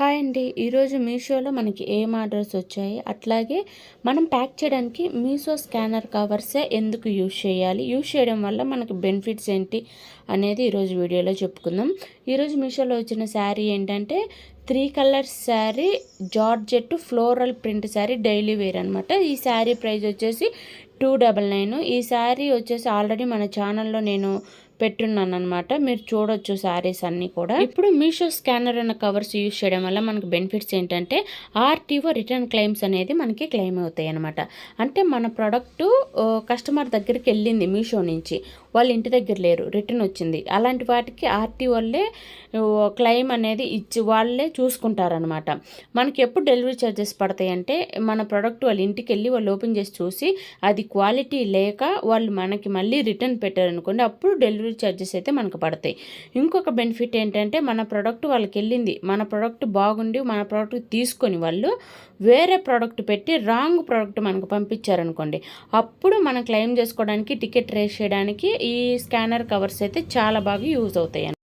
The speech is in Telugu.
హాయ్ అండి. ఈరోజు మీషోలో మనకి ఏం ఆర్డర్స్ వచ్చాయి? అట్లాగే మనం ప్యాక్ చేయడానికి మీషో స్కానర్ కవర్సే ఎందుకు యూజ్ చేయాలి? యూజ్ చేయడం వల్ల మనకి బెనిఫిట్స్ ఏంటి అనేది ఈరోజు వీడియోలో చెప్పుకుందాం. ఈరోజు మీషోలో వచ్చిన శారీ ఏంటంటే three colours sari georgette floral print sari daily wear అనమాట ఈ శారీ ప్రైస్ వచ్చేసి టూ డబల్ నైన్. ఈ శారీ వచ్చేసి ఆల్రెడీ మన ఛానల్లో నేను పెట్టున్నాను అనమాట మీరు చూడొచ్చు శారీస్ అన్నీ కూడా. ఇప్పుడు మీషో స్కానర్ అన్న కవర్స్ యూజ్ చేయడం వల్ల మనకు బెనిఫిట్స్ ఏంటంటే ఆర్టీఓ రిటర్న్ క్లెయిమ్స్ అనేది మనకి క్లెయిమ్ అవుతాయి అనమాట అంటే మన ప్రోడక్ట్ కస్టమర్ దగ్గరికి వెళ్ళింది మీషో నుంచి. వాళ్ళు ఇంటి దగ్గర లేరు రిటర్న్ వచ్చింది. అలాంటి వాటికి ఆర్టీ వాళ్ళే క్లెయిమ్ అనేది ఇచ్చి వాళ్ళే చూసుకుంటారనమాట మనకి ఎప్పుడు డెలివరీ ఛార్జెస్ పడతాయి అంటే మన ప్రోడక్ట్ వాళ్ళ ఇంటికి వెళ్ళి వాళ్ళు ఓపెన్ చేసి చూసి అది క్వాలిటీ లేక వాళ్ళు మనకి మళ్ళీ రిటర్న్ పెట్టారనుకోండి అప్పుడు డెలివరీ ఛార్జెస్ అయితే మనకు పడతాయి. ఇంకొక బెనిఫిట్ ఏంటంటే మన ప్రోడక్ట్ వాళ్ళకి వెళ్ళింది. మన ప్రోడక్ట్ బాగుండి మన ప్రోడక్ట్ తీసుకొని వాళ్ళు వేరే ప్రోడక్ట్ పెట్టి రాంగ్ ప్రోడక్ట్ మనకు పంపించారనుకోండి అప్పుడు మనం క్లెయిమ్ చేసుకోవడానికి టికెట్ రేస్ చేయడానికి ఈ స్కానర్ కవర్స్ అయితే చాలా బాగా యూజ్ అవుతాయి